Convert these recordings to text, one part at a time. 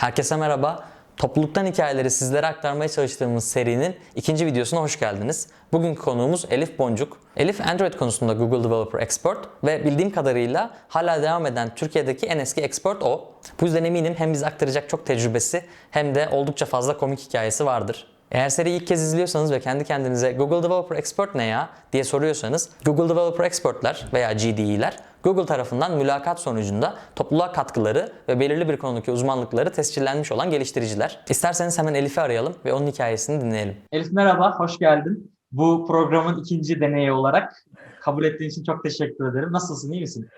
Herkese merhaba. Topluluktan hikayeleri sizlere aktarmaya çalıştığımız serinin ikinci videosuna hoş geldiniz. Bugünkü konuğumuz Elif Boncuk. Elif Android konusunda Google Developer Expert ve bildiğim kadarıyla hala devam eden Türkiye'deki en eski expert o. Bu yüzden eminim hem bize aktaracak çok tecrübesi hem de oldukça fazla komik hikayesi vardır. Eğer seriyi ilk kez izliyorsanız ve kendi kendinize Google Developer Expert ne ya diye soruyorsanız Google Developer Expert'ler veya GDE'ler Google tarafından mülakat sonucunda topluluğa katkıları ve belirli bir konudaki uzmanlıkları tescillenmiş olan geliştiriciler. İsterseniz hemen Elif'i arayalım ve onun hikayesini dinleyelim. Elif merhaba, hoş geldin. Bu programın ikinci deneyi olarak kabul ettiğin için çok teşekkür ederim. Nasılsın, iyi misin?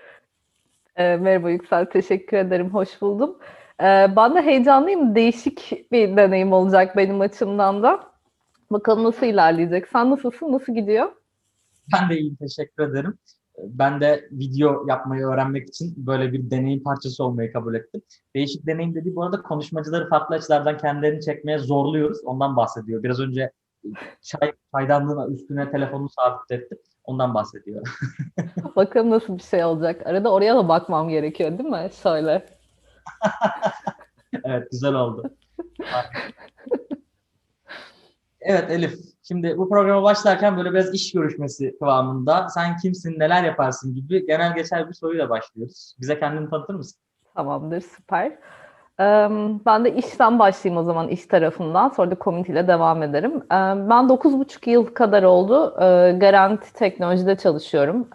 E, merhaba Yüksel, teşekkür ederim. Hoş buldum. E, ben de heyecanlıyım. Değişik bir deneyim olacak benim açımdan da. Bakalım nasıl ilerleyecek. Sen nasılsın? Nasıl gidiyor? Ben de iyiyim, teşekkür ederim. Ben de video yapmayı öğrenmek için böyle bir deneyim parçası olmayı kabul ettim. Değişik deneyim dediği bu arada konuşmacıları farklı açılardan kendilerini çekmeye zorluyoruz. Ondan bahsediyor. Biraz önce çay çaydanlığın üstüne telefonunu sabitlettim. Ondan bahsediyor. Bakalım nasıl bir şey olacak. Arada oraya da bakmam gerekiyor değil mi? Şöyle. Evet, güzel oldu. Evet Elif, şimdi bu programa başlarken böyle biraz iş görüşmesi kıvamında sen kimsin, neler yaparsın gibi genel geçer bir soruyla başlıyoruz. Bize kendini tanıtır mısın? Tamamdır, süper. Ben de işten başlayayım o zaman iş tarafından. Sonra da community ile devam ederim. Ben 9,5 yıl kadar oldu. E, Garanti Teknoloji'de çalışıyorum.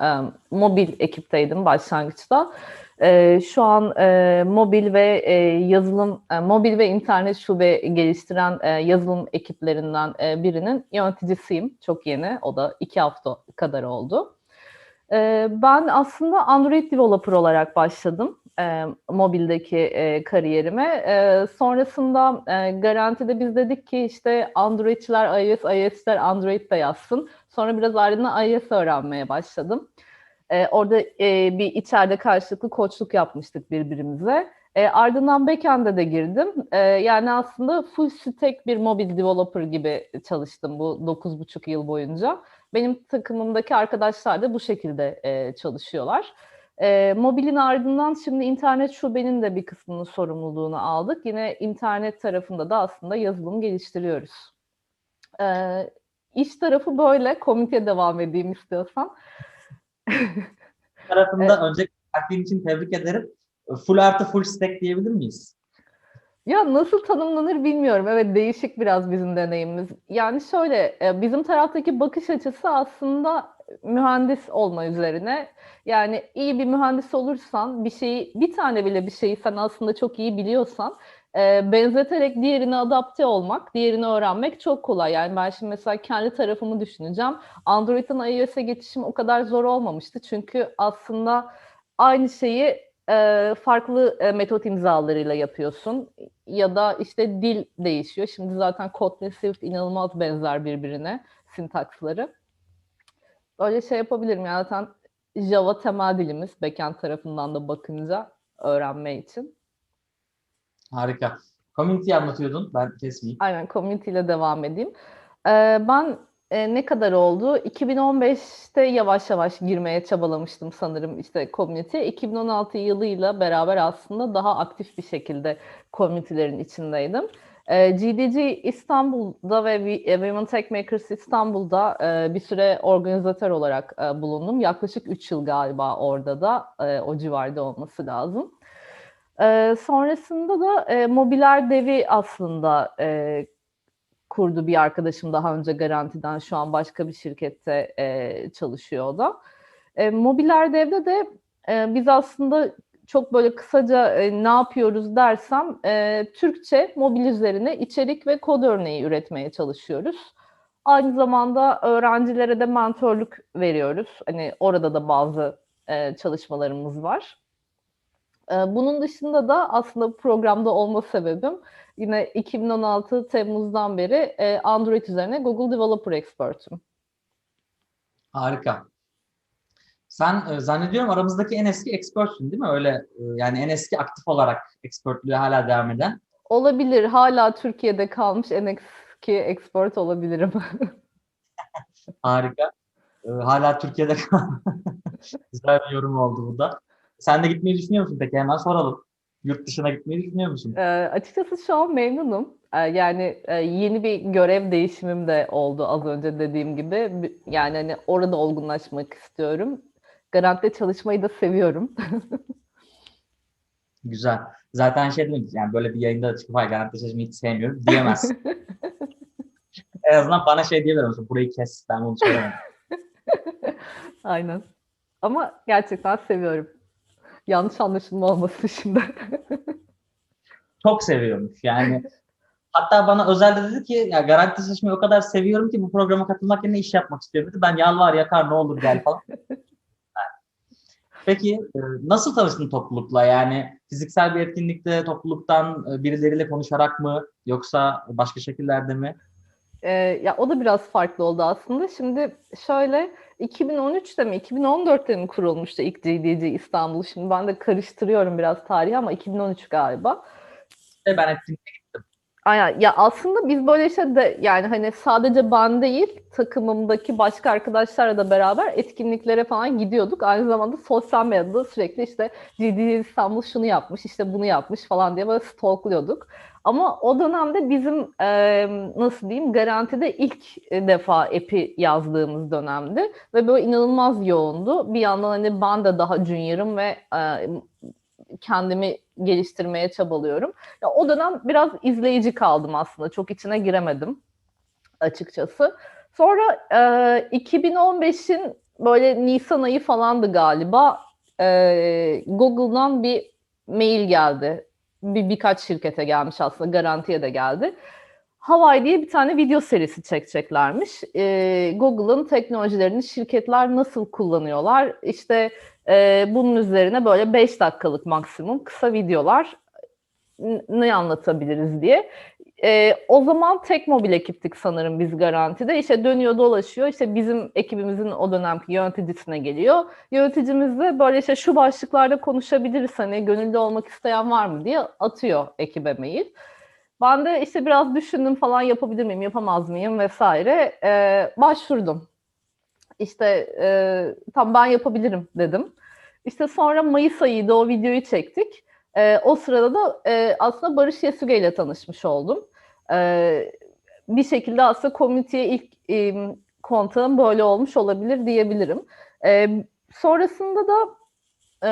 Mobil ekipteydim başlangıçta. E, şu an e, mobil ve e, yazılım, e, mobil ve internet şube geliştiren e, yazılım ekiplerinden e, birinin yöneticisiyim. Çok yeni, o da iki hafta kadar oldu. E, ben aslında Android developer olarak başladım e, mobildeki e, kariyerime. E, sonrasında e, garantide biz dedik ki işte Androidçiler iOS, iOS'ler Android yazsın. Sonra biraz ardından iOS öğrenmeye başladım. E, orada e, bir içeride karşılıklı koçluk yapmıştık birbirimize. E, ardından backend'e de girdim. E, yani aslında full stack bir mobil developer gibi çalıştım bu 9,5 yıl boyunca. Benim takımımdaki arkadaşlar da bu şekilde e, çalışıyorlar. E, mobilin ardından şimdi internet şubenin de bir kısmının sorumluluğunu aldık. Yine internet tarafında da aslında yazılım geliştiriyoruz. E, iş tarafı böyle. Komite devam edeyim istiyorsan. tarafında önce takdirin için tebrik ederim. Full artı full stack diyebilir miyiz? Ya nasıl tanımlanır bilmiyorum. Evet değişik biraz bizim deneyimimiz. Yani şöyle e, bizim taraftaki bakış açısı aslında mühendis olma üzerine. Yani iyi bir mühendis olursan bir şeyi bir tane bile bir şeyi sen aslında çok iyi biliyorsan e, benzeterek diğerine adapte olmak, diğerini öğrenmek çok kolay. Yani ben şimdi mesela kendi tarafımı düşüneceğim. Android'den iOS'e geçişim o kadar zor olmamıştı. Çünkü aslında aynı şeyi e, farklı e, metot imzalarıyla yapıyorsun ya da işte dil değişiyor. Şimdi zaten Kotlin Swift inanılmaz benzer birbirine sintaksları. Öyle şey yapabilirim yani zaten Java temel dilimiz backend tarafından da bakınca öğrenme için. Harika. Community anlatıyordun. Ben kesmeyeyim. Aynen community ile devam edeyim. Ee, ben e, ne kadar oldu? 2015'te yavaş yavaş girmeye çabalamıştım sanırım işte community. 2016 yılıyla beraber aslında daha aktif bir şekilde community'lerin içindeydim. E, GDG İstanbul'da ve e, Women Tech Makers İstanbul'da e, bir süre organizatör olarak e, bulundum. Yaklaşık 3 yıl galiba orada da e, o civarda olması lazım. E, sonrasında da e, Mobiler Dev'i aslında e, kurdu bir arkadaşım daha önce Garanti'den şu an başka bir şirkette e, çalışıyor da. E, Mobiler Dev'de de e, biz aslında çok böyle kısaca e, ne yapıyoruz dersem e, Türkçe mobil üzerine içerik ve kod örneği üretmeye çalışıyoruz. Aynı zamanda öğrencilere de mentorluk veriyoruz. Hani orada da bazı e, çalışmalarımız var. E, bunun dışında da aslında programda olma sebebim yine 2016 Temmuz'dan beri e, Android üzerine Google Developer Expert'üm. Harika. Sen e, zannediyorum aramızdaki en eski expert'sün değil mi? Öyle e, yani en eski aktif olarak expertlüğe hala devam eden. Olabilir. Hala Türkiye'de kalmış en eski expert olabilirim. Harika. Hala Türkiye'de kalan Güzel bir yorum oldu bu da. Sen de gitmeyi düşünüyor musun peki? Hemen soralım. Yurt dışına gitmeyi düşünüyor musun? Ee, açıkçası şu an memnunum. Ee, yani e, yeni bir görev değişimim de oldu az önce dediğim gibi. Yani hani orada olgunlaşmak istiyorum. Garantide çalışmayı da seviyorum. Güzel. Zaten şey demek yani böyle bir yayında da çıkıp hayır garanti çalışmayı hiç sevmiyorum diyemezsin. en azından bana şey diyebilir misin? Burayı kes. Ben bunu söylemem. Aynen. Ama gerçekten seviyorum. Yanlış anlaşılma olmasın şimdi. Çok seviyormuş. Yani hatta bana özelde dedi ki ya garanti çalışmayı o kadar seviyorum ki bu programa katılmak yerine iş yapmak istiyorum dedi. Ben yalvar yakar ne olur gel falan. Peki e, nasıl tanıştın toplulukla? Yani fiziksel bir etkinlikte topluluktan e, birileriyle konuşarak mı yoksa başka şekillerde mi? Ee, ya o da biraz farklı oldu aslında. Şimdi şöyle 2013'te mi 2014'te mi kurulmuştu ilk GDC İstanbul? Şimdi ben de karıştırıyorum biraz tarihi ama 2013 galiba. İşte ben etkinlikte Aynen. Ya aslında biz böyle işte de yani hani sadece ben değil takımımdaki başka arkadaşlarla da beraber etkinliklere falan gidiyorduk. Aynı zamanda sosyal medyada sürekli işte GD İstanbul şunu yapmış, işte bunu yapmış falan diye böyle stalklıyorduk. Ama o dönemde bizim e, nasıl diyeyim garantide ilk defa epi yazdığımız dönemdi ve böyle inanılmaz yoğundu. Bir yandan hani ben de daha junior'ım ve e, kendimi geliştirmeye çabalıyorum. Ya o dönem biraz izleyici kaldım aslında. Çok içine giremedim açıkçası. Sonra e, 2015'in böyle Nisan ayı falandı galiba. E, Google'dan bir mail geldi. Bir birkaç şirkete gelmiş aslında. Garantiye de geldi. Hawaii diye bir tane video serisi çekeceklermiş. E, Google'ın teknolojilerini şirketler nasıl kullanıyorlar? İşte e, bunun üzerine böyle 5 dakikalık maksimum kısa videolar ne anlatabiliriz diye. E, o zaman tek mobil ekiptik sanırım biz garantide. İşte dönüyor dolaşıyor. İşte bizim ekibimizin o dönemki yöneticisine geliyor. Yöneticimiz de böyle işte şu başlıklarda konuşabiliriz hani gönüllü olmak isteyen var mı diye atıyor ekibe mail. Ben de işte biraz düşündüm falan yapabilir miyim, yapamaz mıyım vesaire. E, başvurdum. İşte e, tam ben yapabilirim dedim. İşte sonra Mayıs ayıydı o videoyu çektik. E, o sırada da e, aslında Barış Yasuge ile tanışmış oldum. E, bir şekilde aslında komüniteye ilk e, kontağım böyle olmuş olabilir diyebilirim. E, sonrasında da e,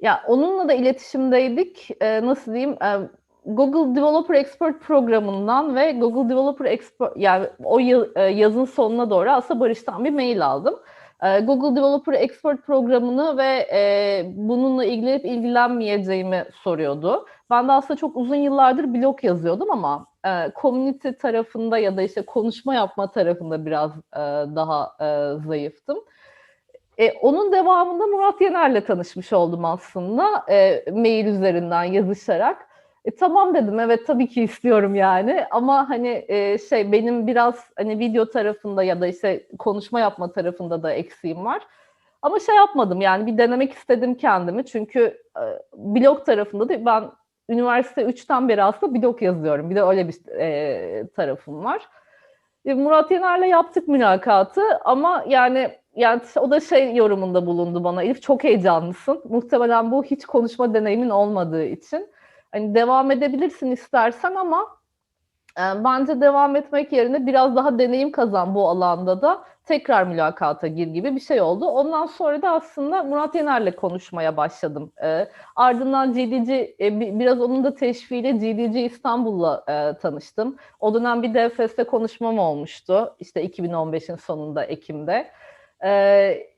ya onunla da iletişimdeydik. E, nasıl diyeyim? E, Google Developer Expert programından ve Google Developer Expert yani o yıl, e, yazın sonuna doğru aslında Barış'tan bir mail aldım. E, Google Developer Expert programını ve e, bununla ilgilenip ilgilenmeyeceğimi soruyordu. Ben de aslında çok uzun yıllardır blog yazıyordum ama e, community tarafında ya da işte konuşma yapma tarafında biraz e, daha e, zayıftım. E, onun devamında Murat Yener'le tanışmış oldum aslında e, mail üzerinden yazışarak. E, tamam dedim evet tabii ki istiyorum yani ama hani e, şey benim biraz hani video tarafında ya da işte konuşma yapma tarafında da eksiğim var. Ama şey yapmadım yani bir denemek istedim kendimi çünkü e, blog tarafında da ben üniversite 3'ten beri aslında blog yazıyorum. Bir de öyle bir e, tarafım var. E, Murat Yener'le yaptık mülakatı ama yani yani o da şey yorumunda bulundu bana. Elif çok heyecanlısın. Muhtemelen bu hiç konuşma deneyimin olmadığı için. Hani devam edebilirsin istersen ama e, bence devam etmek yerine biraz daha deneyim kazan bu alanda da tekrar mülakata gir gibi bir şey oldu. Ondan sonra da aslında Murat Yener'le konuşmaya başladım. E, ardından GDC, e, bi- biraz onun da teşviğiyle GDC İstanbul'la e, tanıştım. O dönem bir DFS'te konuşmam olmuştu. İşte 2015'in sonunda Ekim'de. E,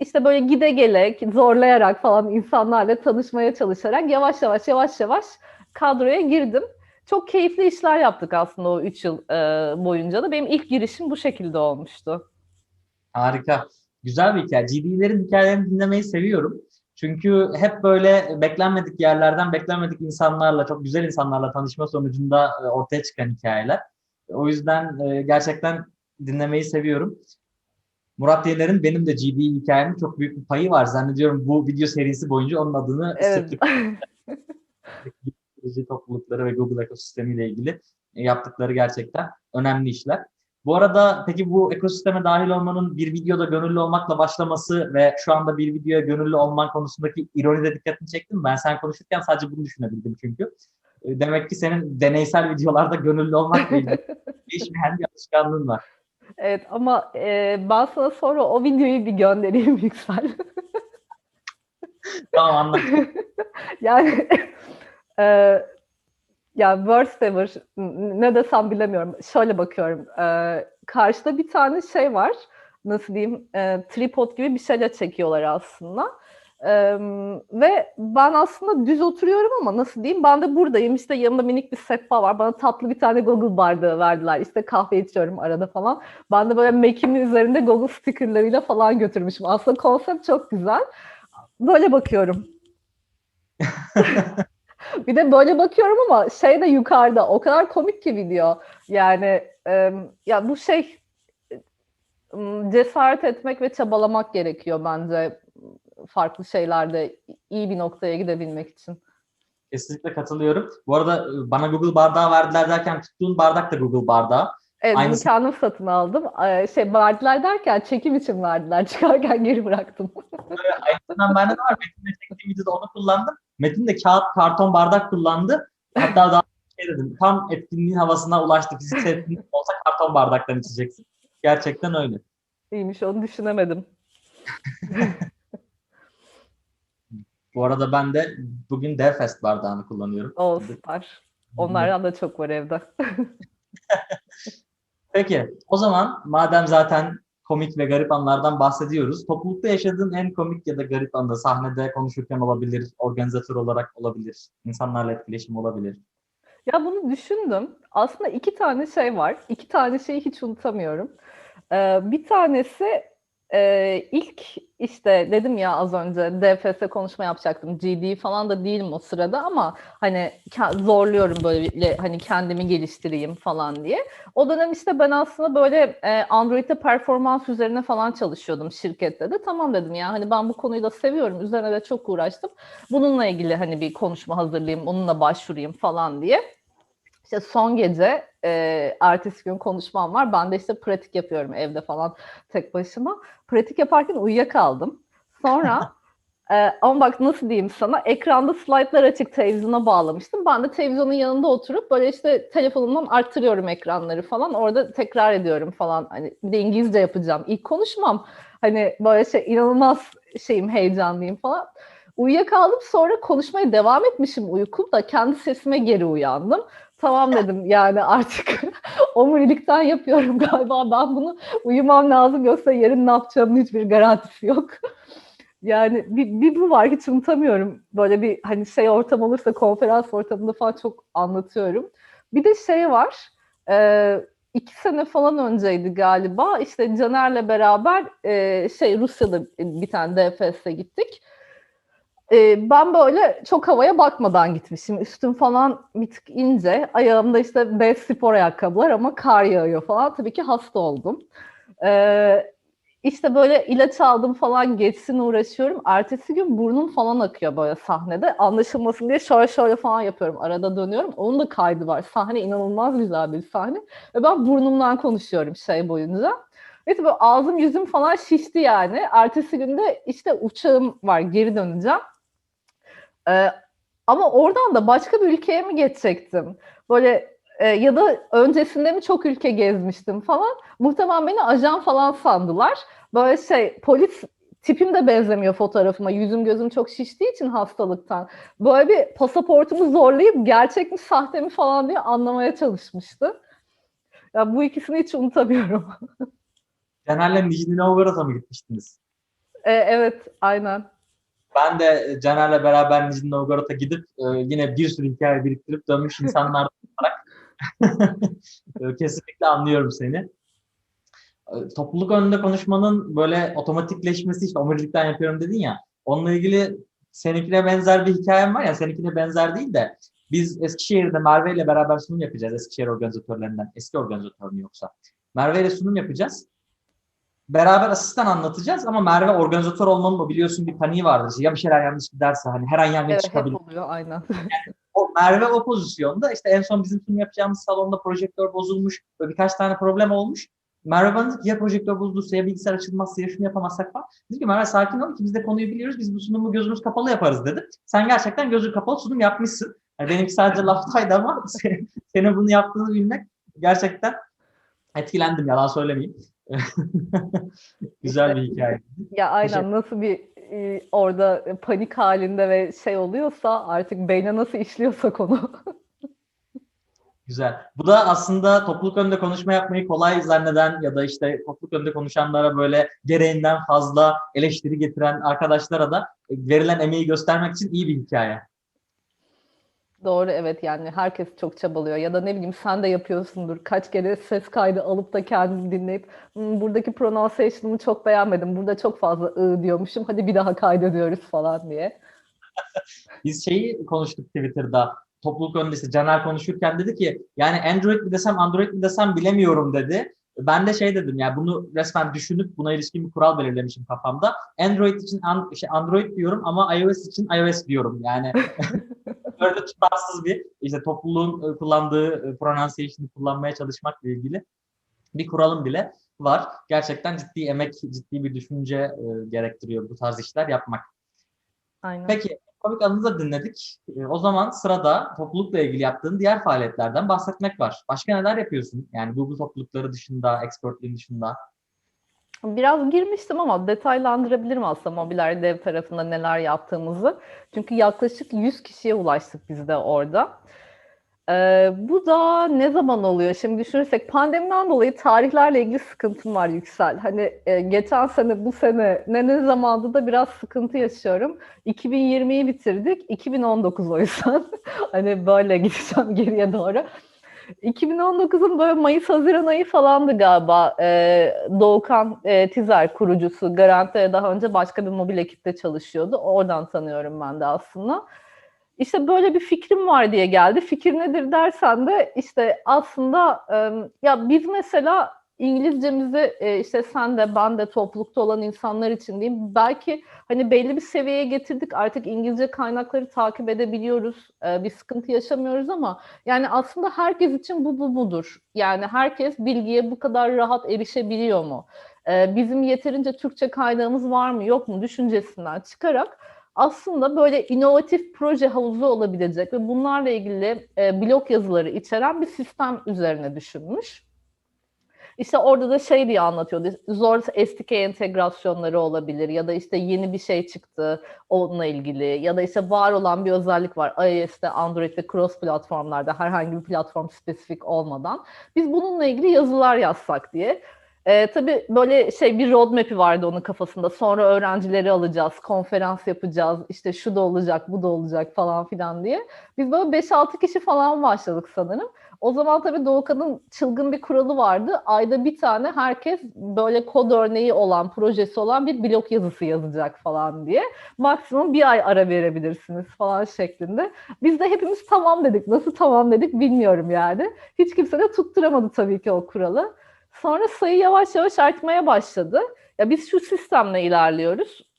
işte böyle gide gele, zorlayarak falan insanlarla tanışmaya çalışarak yavaş yavaş yavaş yavaş kadroya girdim. Çok keyifli işler yaptık aslında o 3 yıl e, boyunca da. Benim ilk girişim bu şekilde olmuştu. Harika. Güzel bir hikaye. GD'lerin hikayelerini dinlemeyi seviyorum. Çünkü hep böyle beklenmedik yerlerden, beklenmedik insanlarla, çok güzel insanlarla tanışma sonucunda e, ortaya çıkan hikayeler. O yüzden e, gerçekten dinlemeyi seviyorum. Murat Yener'in benim de GD hikayemin çok büyük bir payı var. Zannediyorum bu video serisi boyunca onun adını Evet. toplulukları ve Google ekosistemiyle ilgili yaptıkları gerçekten önemli işler. Bu arada peki bu ekosisteme dahil olmanın bir videoda gönüllü olmakla başlaması ve şu anda bir videoya gönüllü olman konusundaki ironi de dikkatini çekti mi? Ben sen konuşurken sadece bunu düşünebildim çünkü. E, Demek ki senin deneysel videolarda gönüllü olmakla ilgili değişmeyen bir alışkanlığın var. Evet ama e, ben sana sonra o videoyu bir göndereyim Yüksel. Tamam anladım. Yani e, ya worst ever ne desem bilemiyorum. Şöyle bakıyorum. E, karşıda bir tane şey var. Nasıl diyeyim? E, tripod gibi bir şeyle çekiyorlar aslında. E, ve ben aslında düz oturuyorum ama nasıl diyeyim? Ben de buradayım. İşte yanımda minik bir sehpa var. Bana tatlı bir tane Google bardağı verdiler. İşte kahve içiyorum arada falan. Ben de böyle Mac'imin üzerinde Google stickerlarıyla falan götürmüşüm. Aslında konsept çok güzel. Böyle bakıyorum. Bir de böyle bakıyorum ama şey de yukarıda o kadar komik ki video. Yani e, ya bu şey cesaret etmek ve çabalamak gerekiyor bence farklı şeylerde iyi bir noktaya gidebilmek için. Kesinlikle katılıyorum. Bu arada e, bana Google bardağı verdiler derken tuttuğun bardak da Google bardağı. Evet, Aynısı- kendim satın aldım. Ee, şey verdiler derken çekim için verdiler. Çıkarken geri bıraktım. Aynısından bende de var. Metin'le çektiğim videoda onu kullandım. Metin de kağıt, karton bardak kullandı. Hatta daha şey dedim, tam etkinliğin havasına ulaştı. Fiziksel etkinlik olsa karton bardaktan içeceksin. Gerçekten öyle. İyiymiş onu düşünemedim. Bu arada ben de bugün Devfest bardağını kullanıyorum. O süper. Onlardan da çok var evde. Peki, o zaman madem zaten komik ve garip anlardan bahsediyoruz. Toplulukta yaşadığın en komik ya da garip anı sahnede konuşurken olabilir, organizatör olarak olabilir, insanlarla etkileşim olabilir. Ya bunu düşündüm. Aslında iki tane şey var. İki tane şeyi hiç unutamıyorum. Ee, bir tanesi e, ilk işte dedim ya az önce DFS konuşma yapacaktım. GD falan da değilim o sırada ama hani zorluyorum böyle hani kendimi geliştireyim falan diye. O dönem işte ben aslında böyle e, Android'de performans üzerine falan çalışıyordum şirkette de. Tamam dedim ya hani ben bu konuyu da seviyorum. Üzerine de çok uğraştım. Bununla ilgili hani bir konuşma hazırlayayım, onunla başvurayım falan diye. İşte son gece e, ertesi gün konuşmam var. Ben de işte pratik yapıyorum evde falan tek başıma. Pratik yaparken uyuyakaldım. Sonra e, ama bak nasıl diyeyim sana ekranda slaytlar açık televizyona bağlamıştım. Ben de televizyonun yanında oturup böyle işte telefonumdan arttırıyorum ekranları falan. Orada tekrar ediyorum falan. Hani bir de İngilizce yapacağım. İlk konuşmam. Hani böyle şey inanılmaz şeyim heyecanlıyım falan. Uyuyakaldım sonra konuşmaya devam etmişim uykumda. Kendi sesime geri uyandım. Tamam dedim yani artık omurilikten yapıyorum galiba ben bunu uyumam lazım yoksa yarın ne yapacağımın hiçbir garantisi yok. Yani bir, bir bu var hiç unutamıyorum. Böyle bir hani şey ortam olursa konferans ortamında falan çok anlatıyorum. Bir de şey var e, iki sene falan önceydi galiba işte Caner'le beraber e, şey Rusya'da bir tane DFS'e gittik. Ee, ben böyle çok havaya bakmadan gitmişim. Üstüm falan bir tık ince. Ayağımda işte bez spor ayakkabılar ama kar yağıyor falan. Tabii ki hasta oldum. Ee, işte böyle ilaç aldım falan geçsin uğraşıyorum. Ertesi gün burnum falan akıyor böyle sahnede. Anlaşılmasın diye şöyle şöyle falan yapıyorum. Arada dönüyorum. Onun da kaydı var. Sahne inanılmaz güzel bir sahne. Ve ben burnumdan konuşuyorum şey boyunca. Neyse böyle ağzım yüzüm falan şişti yani. Ertesi günde işte uçağım var geri döneceğim. Ee, ama oradan da başka bir ülkeye mi geçecektim? Böyle e, ya da öncesinde mi çok ülke gezmiştim falan. Muhtemelen beni ajan falan sandılar. Böyle şey polis tipim de benzemiyor fotoğrafıma. Yüzüm gözüm çok şiştiği için hastalıktan. Böyle bir pasaportumu zorlayıp gerçek mi sahte mi falan diye anlamaya çalışmıştı. Ya bu ikisini hiç unutamıyorum. Caner'le Nijni Novgorod'a mı gitmiştiniz? E, evet, aynen. Ben de e, Caner'le beraber Nijni Novgorod'a gidip e, yine bir sürü hikaye biriktirip dönmüş insanlar olarak e, kesinlikle anlıyorum seni. E, Topluluk önünde konuşmanın böyle otomatikleşmesi işte omurilikten yapıyorum dedin ya. Onunla ilgili seninkine benzer bir hikayem var ya seninkine benzer değil de biz Eskişehir'de Merve ile beraber sunum yapacağız Eskişehir organizatörlerinden. Eski organizatör mü yoksa? Merve ile sunum yapacağız. Beraber asistan anlatacağız ama Merve organizatör olmanın o biliyorsun bir paniği vardır. Ya bir şeyler yanlış giderse hani her an yangın Evet, çıkabilir. hep oluyor aynen. O Merve o pozisyonda işte en son bizim sunum yapacağımız salonda projektör bozulmuş ve birkaç tane problem olmuş. Merve bana dedi ki ya projektör bozulursa ya bilgisayar açılmazsa ya şunu yapamazsak falan. Dedim ki Merve sakin ol ki biz de konuyu biliyoruz. Biz bu sunumu gözümüz kapalı yaparız dedi. Sen gerçekten gözün kapalı sunum yapmışsın. Yani benimki sadece laftaydı ama senin, senin bunu yaptığını bilmek gerçekten etkilendim yalan söylemeyeyim. Güzel bir hikaye. Ya aynen nasıl bir e, orada panik halinde ve şey oluyorsa artık beyne nasıl işliyorsa konu. Güzel. Bu da aslında topluluk önünde konuşma yapmayı kolay zanneden ya da işte topluluk önünde konuşanlara böyle gereğinden fazla eleştiri getiren arkadaşlara da verilen emeği göstermek için iyi bir hikaye. Doğru evet yani herkes çok çabalıyor ya da ne bileyim sen de yapıyorsundur. Kaç kere ses kaydı alıp da kendini dinleyip "Hmm, buradaki pronunciation'ımı çok beğenmedim. Burada çok fazla ı diyormuşum. Hadi bir daha kaydediyoruz falan diye. Biz şeyi konuştuk Twitter'da. Topluluk önünde işte Caner konuşurken dedi ki yani Android mi desem Android mi desem bilemiyorum dedi. Ben de şey dedim ya bunu resmen düşünüp buna ilişkin bir kural belirlemişim kafamda. Android için an- şey, Android diyorum ama iOS için iOS diyorum. Yani böyle tutarsız bir işte topluluğun e, kullandığı e, pronunciation'ı kullanmaya çalışmakla ilgili bir kuralım bile var. Gerçekten ciddi emek, ciddi bir düşünce e, gerektiriyor bu tarz işler yapmak. Aynen. Peki, komik anını da dinledik. E, o zaman sırada toplulukla ilgili yaptığın diğer faaliyetlerden bahsetmek var. Başka neler yapıyorsun? Yani Google toplulukları dışında, expertliğin dışında. Biraz girmiştim ama detaylandırabilirim aslında mobiler dev tarafında neler yaptığımızı. Çünkü yaklaşık 100 kişiye ulaştık biz de orada. Ee, bu da ne zaman oluyor? Şimdi düşünürsek pandemiden dolayı tarihlerle ilgili sıkıntım var Yüksel. Hani e, geçen sene, bu sene ne ne zamandı da biraz sıkıntı yaşıyorum. 2020'yi bitirdik, 2019 o yüzden. hani böyle gideceğim geriye doğru. 2019'un böyle Mayıs-Haziran ayı falandı galiba. Ee, Doğukan e, Tizer kurucusu. Garanti'ye daha önce başka bir mobil ekipte çalışıyordu. Oradan tanıyorum ben de aslında. İşte böyle bir fikrim var diye geldi. Fikir nedir dersen de işte aslında e, ya biz mesela İngilizcemizi e, işte sen de ben de toplulukta olan insanlar için diyeyim. Belki hani belli bir seviyeye getirdik artık İngilizce kaynakları takip edebiliyoruz. E, bir sıkıntı yaşamıyoruz ama yani aslında herkes için bu bu budur. Yani herkes bilgiye bu kadar rahat erişebiliyor mu? E, bizim yeterince Türkçe kaynağımız var mı yok mu düşüncesinden çıkarak aslında böyle inovatif proje havuzu olabilecek ve bunlarla ilgili blog yazıları içeren bir sistem üzerine düşünmüş. İşte orada da şey diye anlatıyordu. Zor SDK entegrasyonları olabilir ya da işte yeni bir şey çıktı onunla ilgili ya da işte var olan bir özellik var. iOS'te, Android'de, cross platformlarda herhangi bir platform spesifik olmadan. Biz bununla ilgili yazılar yazsak diye. Ee, tabii böyle şey bir roadmap'i vardı onun kafasında. Sonra öğrencileri alacağız, konferans yapacağız, işte şu da olacak, bu da olacak falan filan diye. Biz böyle 5-6 kişi falan başladık sanırım. O zaman tabii Doğukan'ın çılgın bir kuralı vardı. Ayda bir tane herkes böyle kod örneği olan, projesi olan bir blog yazısı yazacak falan diye. Maksimum bir ay ara verebilirsiniz falan şeklinde. Biz de hepimiz tamam dedik. Nasıl tamam dedik bilmiyorum yani. Hiç kimse de tutturamadı tabii ki o kuralı. Sonra sayı yavaş yavaş artmaya başladı. Ya biz şu sistemle ilerliyoruz.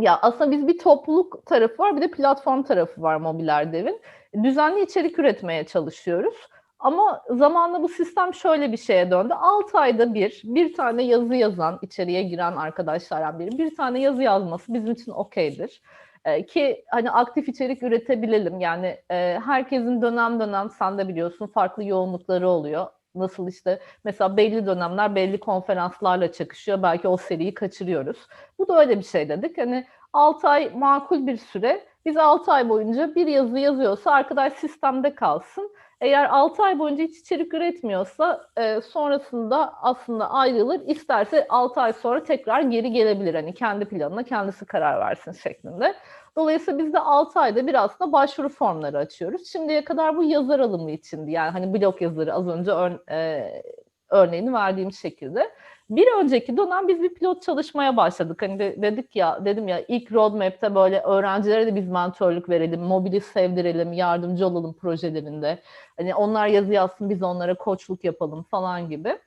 Ya aslında biz bir topluluk tarafı var bir de platform tarafı var Mobiler Dev'in. Düzenli içerik üretmeye çalışıyoruz. Ama zamanla bu sistem şöyle bir şeye döndü. 6 ayda bir, bir tane yazı yazan, içeriye giren arkadaşlardan biri, bir tane yazı yazması bizim için okeydir. Ee, ki hani aktif içerik üretebilelim. Yani e, herkesin dönem dönem sen de biliyorsun farklı yoğunlukları oluyor. Nasıl işte mesela belli dönemler belli konferanslarla çakışıyor. Belki o seriyi kaçırıyoruz. Bu da öyle bir şey dedik. Hani 6 ay makul bir süre. Biz 6 ay boyunca bir yazı yazıyorsa arkadaş sistemde kalsın. Eğer 6 ay boyunca hiç içerik üretmiyorsa e, sonrasında aslında ayrılır. İsterse 6 ay sonra tekrar geri gelebilir. Hani kendi planına kendisi karar versin şeklinde. Dolayısıyla biz de 6 ayda bir aslında başvuru formları açıyoruz. Şimdiye kadar bu yazar alımı içindi. Yani hani blog yazıları az önce ör, e, örneğini verdiğim şekilde. Bir önceki dönem biz bir pilot çalışmaya başladık. Hani de, dedik ya, dedim ya ilk roadmap'te böyle öğrencilere de biz mentorluk verelim, mobili sevdirelim, yardımcı olalım projelerinde. Hani onlar yazı yazsın, biz onlara koçluk yapalım falan gibi.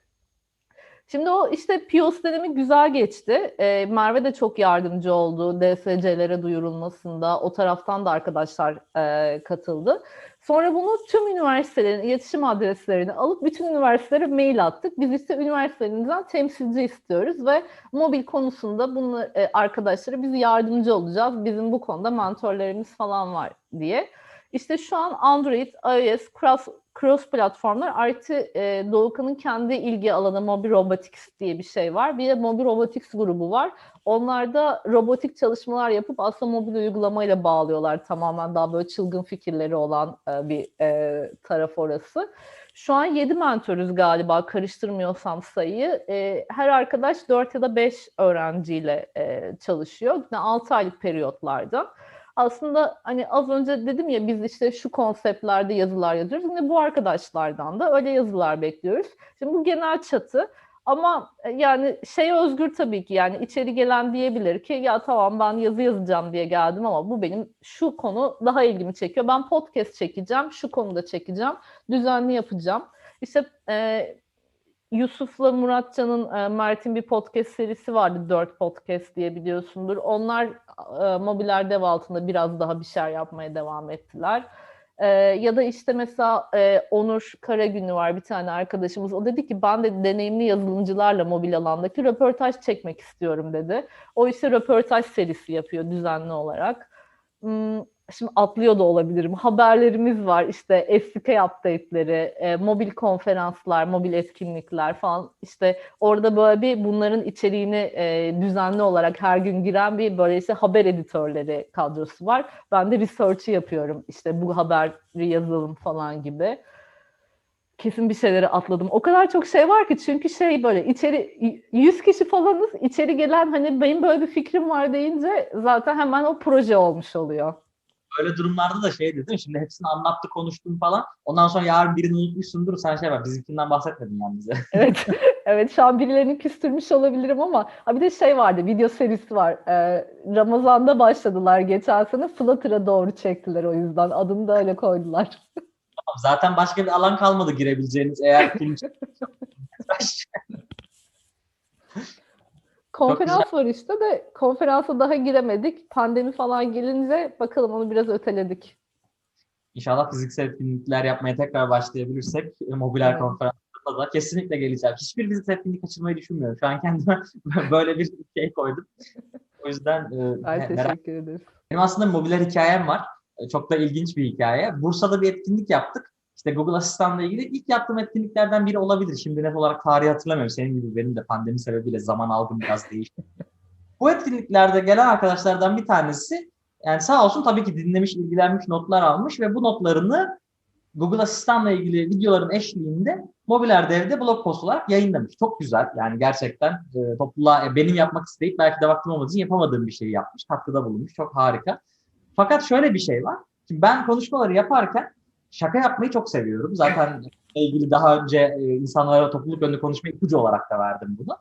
Şimdi o işte PIOS dönemi güzel geçti. Ee, Merve de çok yardımcı oldu DSC'lere duyurulmasında. O taraftan da arkadaşlar e, katıldı. Sonra bunu tüm üniversitelerin iletişim adreslerini alıp bütün üniversitelere mail attık. Biz ise üniversitelerimizden temsilci istiyoruz ve mobil konusunda bunu e, arkadaşlara biz yardımcı olacağız. Bizim bu konuda mentorlarımız falan var diye. İşte şu an Android, iOS, cross, cross platformlar artı e, Doğukan'ın kendi ilgi alanı Mobil Robotics diye bir şey var. Bir de Mobil Robotics grubu var. Onlar da robotik çalışmalar yapıp aslında mobil uygulamayla bağlıyorlar tamamen daha böyle çılgın fikirleri olan e, bir e, taraf orası. Şu an 7 mentörüz galiba karıştırmıyorsam sayıyı. E, her arkadaş 4 ya da 5 öğrenciyle e, çalışıyor. Yine 6 aylık periyotlarda. Aslında hani az önce dedim ya biz işte şu konseptlerde yazılar yazıyoruz. Yine bu arkadaşlardan da öyle yazılar bekliyoruz. Şimdi bu genel çatı. Ama e, yani şey özgür tabii ki yani içeri gelen diyebilir ki ya tamam ben yazı yazacağım diye geldim ama bu benim şu konu daha ilgimi çekiyor. Ben podcast çekeceğim, şu konuda çekeceğim, düzenli yapacağım. İşte e, Yusuf'la Muratcan'ın, e, Mert'in bir podcast serisi vardı, Dört Podcast diye biliyorsundur. Onlar e, Mobiler Dev altında biraz daha bir şeyler yapmaya devam ettiler. Ee, ya da işte mesela e, Onur Karagünlü var bir tane arkadaşımız. O dedi ki ben de deneyimli yazılımcılarla mobil alandaki röportaj çekmek istiyorum dedi. O işte röportaj serisi yapıyor düzenli olarak. Şimdi atlıyor da olabilirim. Haberlerimiz var işte SDK update'leri, e, mobil konferanslar, mobil etkinlikler falan. İşte orada böyle bir bunların içeriğini e, düzenli olarak her gün giren bir böyle işte haber editörleri kadrosu var. Ben de research'ı yapıyorum. İşte bu haberi yazalım falan gibi. Kesin bir şeyleri atladım. O kadar çok şey var ki çünkü şey böyle içeri 100 kişi falanız içeri gelen hani benim böyle bir fikrim var deyince zaten hemen o proje olmuş oluyor. Öyle durumlarda da şey dedim. Şimdi hepsini anlattı, konuştum falan. Ondan sonra yarın birini unutmuşsundur. Sen şey var. Bizimkinden bahsetmedin yani bize. Evet. evet şu an birilerini küstürmüş olabilirim ama ha bir de şey vardı video serisi var. Ee, Ramazan'da başladılar geçen sene Flutter'a doğru çektiler o yüzden adını da öyle koydular. Tamam, Zaten başka bir alan kalmadı girebileceğiniz eğer film Konferans var işte de konferansa daha giremedik. Pandemi falan gelince bakalım onu biraz öteledik. İnşallah fiziksel etkinlikler yapmaya tekrar başlayabilirsek e, mobiler Evet. konferansında da kesinlikle geleceğim. Hiçbir fiziksel etkinlik kaçırmayı düşünmüyorum. Şu an kendime böyle bir şey koydum. O yüzden e, merak teşekkür ederiz. Benim aslında mobiler hikayem var. E, Çok da ilginç bir hikaye. Bursa'da bir etkinlik yaptık. İşte Google Asistan'la ilgili ilk yaptığım etkinliklerden biri olabilir. Şimdi net olarak tarihi hatırlamıyorum. Senin gibi benim de pandemi sebebiyle zaman algım biraz değişti. Bu etkinliklerde gelen arkadaşlardan bir tanesi yani sağ olsun tabii ki dinlemiş, ilgilenmiş, notlar almış ve bu notlarını Google Asistan'la ilgili videoların eşliğinde Mobiler Dev'de blog post olarak yayınlamış. Çok güzel. Yani gerçekten e, topluluğa e, benim yapmak isteyip belki de vaktim olmadığı için yapamadığım bir şeyi yapmış. Katkıda bulunmuş. Çok harika. Fakat şöyle bir şey var. Şimdi ben konuşmaları yaparken şaka yapmayı çok seviyorum. Zaten ilgili daha önce e, insanlara topluluk önünde konuşma ipucu olarak da verdim bunu.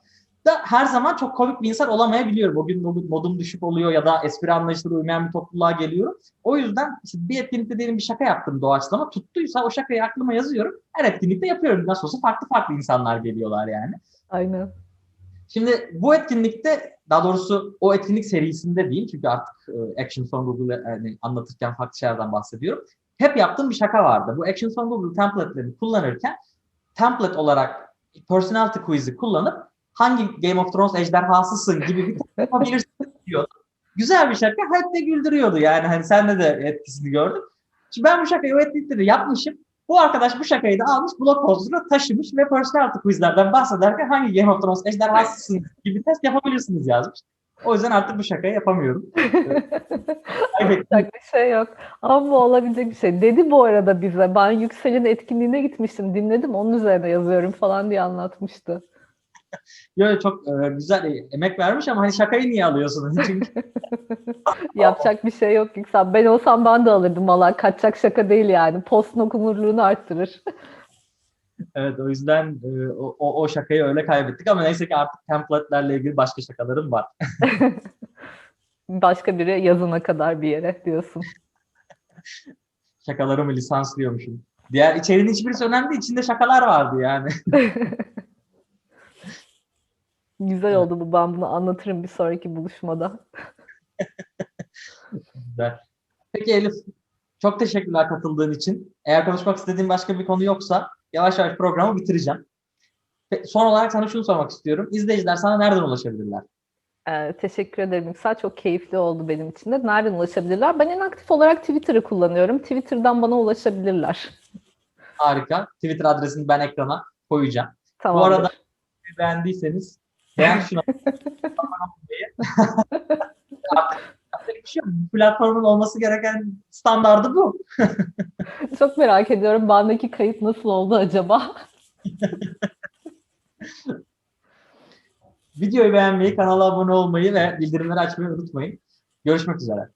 Da her zaman çok komik bir insan olamayabiliyorum. O gün mod- modum düşük oluyor ya da espri anlayışları uymayan bir topluluğa geliyorum. O yüzden işte bir etkinlikte diyelim bir şaka yaptım doğaçlama. Tuttuysa o şakayı aklıma yazıyorum. Her etkinlikte yapıyorum. Nasıl olsa farklı farklı insanlar geliyorlar yani. Aynen. Şimdi bu etkinlikte daha doğrusu o etkinlik serisinde değil çünkü artık e, Action Song Google'ı yani anlatırken farklı şeylerden bahsediyorum. Hep yaptığım bir şaka vardı. Bu Action Song Google template'lerini kullanırken template olarak personality quiz'i kullanıp hangi Game of Thrones ejderhasısın gibi bir yapabilirsin diyordu. Güzel bir şaka. Hep de güldürüyordu yani. Hani sende de etkisini gördüm. Şimdi ben bu şakayı o etkinlikte yapmışım. Bu arkadaş bu şakayı da almış, blog postuna taşımış ve personality quizlerden bahsederken hangi Game of Thrones ejderhasısın gibi test yapabilirsiniz yazmış. O yüzden artık bu şakayı yapamıyorum. Evet. Yapacak bir şey yok. Ama olabilecek bir şey. Dedi bu arada bize. Ben Yüksel'in etkinliğine gitmiştim. Dinledim. Onun üzerine yazıyorum falan diye anlatmıştı. Yo, çok e, güzel e, emek vermiş ama hani şakayı niye alıyorsunuz? Çünkü Yapacak bir şey yok Yüksel. Ben olsam ben de alırdım valla. Kaçacak şaka değil yani. Postun okunurluğunu arttırır. Evet o yüzden e, o, o, şakayı öyle kaybettik ama neyse ki artık template'lerle ilgili başka şakalarım var. Başka biri yazına kadar bir yere diyorsun. Şakalarımı lisanslıyormuşum. Diğer içeriğin hiçbirisi önemli değil. İçinde şakalar vardı yani. Güzel oldu bu. Ben bunu anlatırım bir sonraki buluşmada. Güzel. Peki Elif, çok teşekkürler katıldığın için. Eğer konuşmak istediğin başka bir konu yoksa yavaş yavaş programı bitireceğim. Son olarak sana şunu sormak istiyorum. İzleyiciler sana nereden ulaşabilirler? Ee, teşekkür ederim Yüksel. Çok keyifli oldu benim için de. Nereden ulaşabilirler? Ben en aktif olarak Twitter'ı kullanıyorum. Twitter'dan bana ulaşabilirler. Harika. Twitter adresini ben ekrana koyacağım. Bu Tamamdır. arada beğendiyseniz beğen şunu. Artık bir şey yok. Platformun olması gereken standardı bu. Çok merak ediyorum. Bendeki kayıt nasıl oldu acaba? Videoyu beğenmeyi, kanala abone olmayı ve bildirimleri açmayı unutmayın. Görüşmek üzere.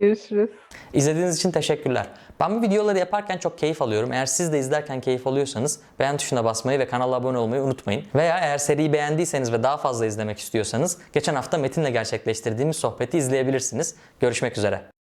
Görüşürüz. İzlediğiniz için teşekkürler. Ben bu videoları yaparken çok keyif alıyorum. Eğer siz de izlerken keyif alıyorsanız beğen tuşuna basmayı ve kanala abone olmayı unutmayın. Veya eğer seriyi beğendiyseniz ve daha fazla izlemek istiyorsanız geçen hafta Metin'le gerçekleştirdiğimiz sohbeti izleyebilirsiniz. Görüşmek üzere.